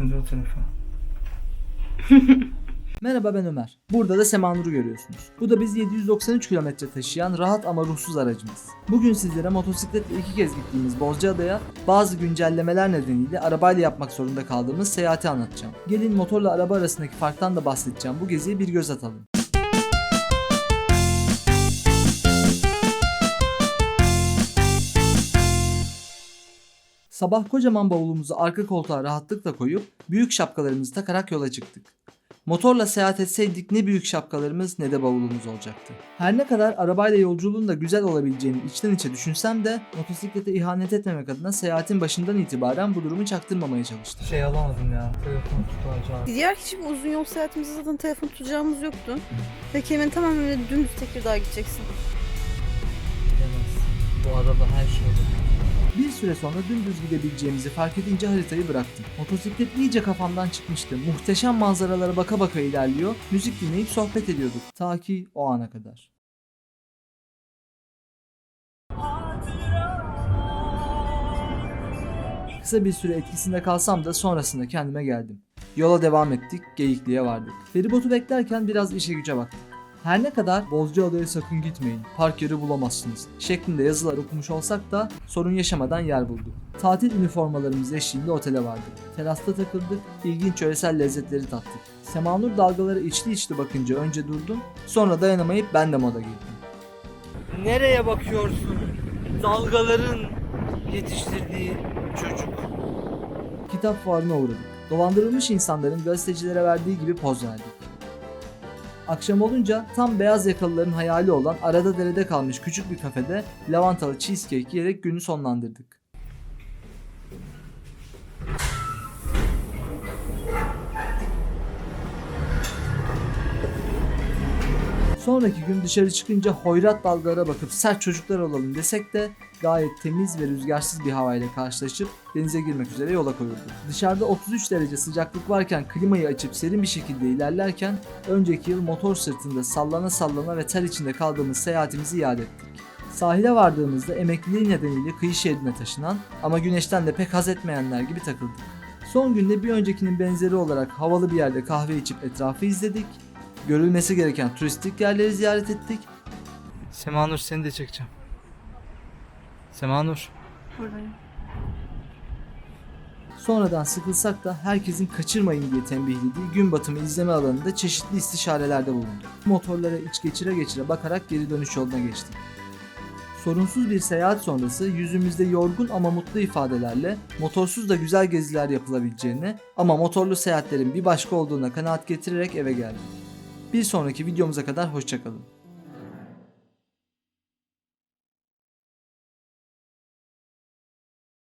Şimdi o tarafa. Merhaba ben Ömer. Burada da Semanur'u görüyorsunuz. Bu da biz 793 kilometre taşıyan rahat ama ruhsuz aracımız. Bugün sizlere motosikletle iki kez gittiğimiz Bozcaada'ya bazı güncellemeler nedeniyle arabayla yapmak zorunda kaldığımız seyahati anlatacağım. Gelin motorla araba arasındaki farktan da bahsedeceğim. Bu geziye bir göz atalım. Sabah kocaman bavulumuzu arka koltuğa rahatlıkla koyup büyük şapkalarımızı takarak yola çıktık. Motorla seyahat etseydik ne büyük şapkalarımız ne de bavulumuz olacaktı. Her ne kadar arabayla yolculuğun da güzel olabileceğini içten içe düşünsem de motosiklete ihanet etmemek adına seyahatin başından itibaren bu durumu çaktırmamaya çalıştım. Şey alamadım ya. Telefonu tutacağım. Diğer hiçbir uzun yol seyahatimizde zaten telefon tutacağımız yoktu. Ve kelimenin tamamen dümdüz Tekirdağ'a gideceksin. Bu araba her şey olur. Bir süre sonra dümdüz gidebileceğimizi fark edince haritayı bıraktım. Motosiklet iyice kafamdan çıkmıştı. Muhteşem manzaralara baka baka ilerliyor, müzik dinleyip sohbet ediyorduk. Ta ki o ana kadar. Kısa bir süre etkisinde kalsam da sonrasında kendime geldim. Yola devam ettik, Geyikli'ye vardık. Feribotu beklerken biraz işe güce baktık. Her ne kadar Bozcaada'ya sakın gitmeyin, park yeri bulamazsınız şeklinde yazılar okumuş olsak da sorun yaşamadan yer bulduk. Tatil üniformalarımız eşliğinde otele vardık. Terasta takıldık, ilginç yöresel lezzetleri tattık. Semanur dalgalara içli içli bakınca önce durdum, sonra dayanamayıp ben de moda girdim. Nereye bakıyorsun? Dalgaların yetiştirdiği çocuk. Kitap fuarına uğradık. Dolandırılmış insanların gazetecilere verdiği gibi poz verdik. Akşam olunca tam beyaz yakalıların hayali olan arada derede kalmış küçük bir kafede lavantalı cheesecake yiyerek günü sonlandırdık. Sonraki gün dışarı çıkınca hoyrat dalgalara bakıp sert çocuklar olalım desek de gayet temiz ve rüzgarsız bir havayla karşılaşıp denize girmek üzere yola koyulduk. Dışarıda 33 derece sıcaklık varken klimayı açıp serin bir şekilde ilerlerken önceki yıl motor sırtında sallana sallana ve ter içinde kaldığımız seyahatimizi iade ettik. Sahile vardığımızda emekliliği nedeniyle kıyı şeridine taşınan ama güneşten de pek haz etmeyenler gibi takıldık. Son günde bir öncekinin benzeri olarak havalı bir yerde kahve içip etrafı izledik. Görülmesi gereken turistik yerleri ziyaret ettik. Semanur seni de çekeceğim. Semanur. Buradayım. Sonradan sıkılsak da herkesin kaçırmayın diye tembihlediği gün batımı izleme alanında çeşitli istişarelerde bulunduk. Motorlara iç geçire geçire bakarak geri dönüş yoluna geçtik. Sorunsuz bir seyahat sonrası yüzümüzde yorgun ama mutlu ifadelerle motorsuz da güzel geziler yapılabileceğini ama motorlu seyahatlerin bir başka olduğuna kanaat getirerek eve geldim. Bir sonraki videomuza kadar hoşçakalın.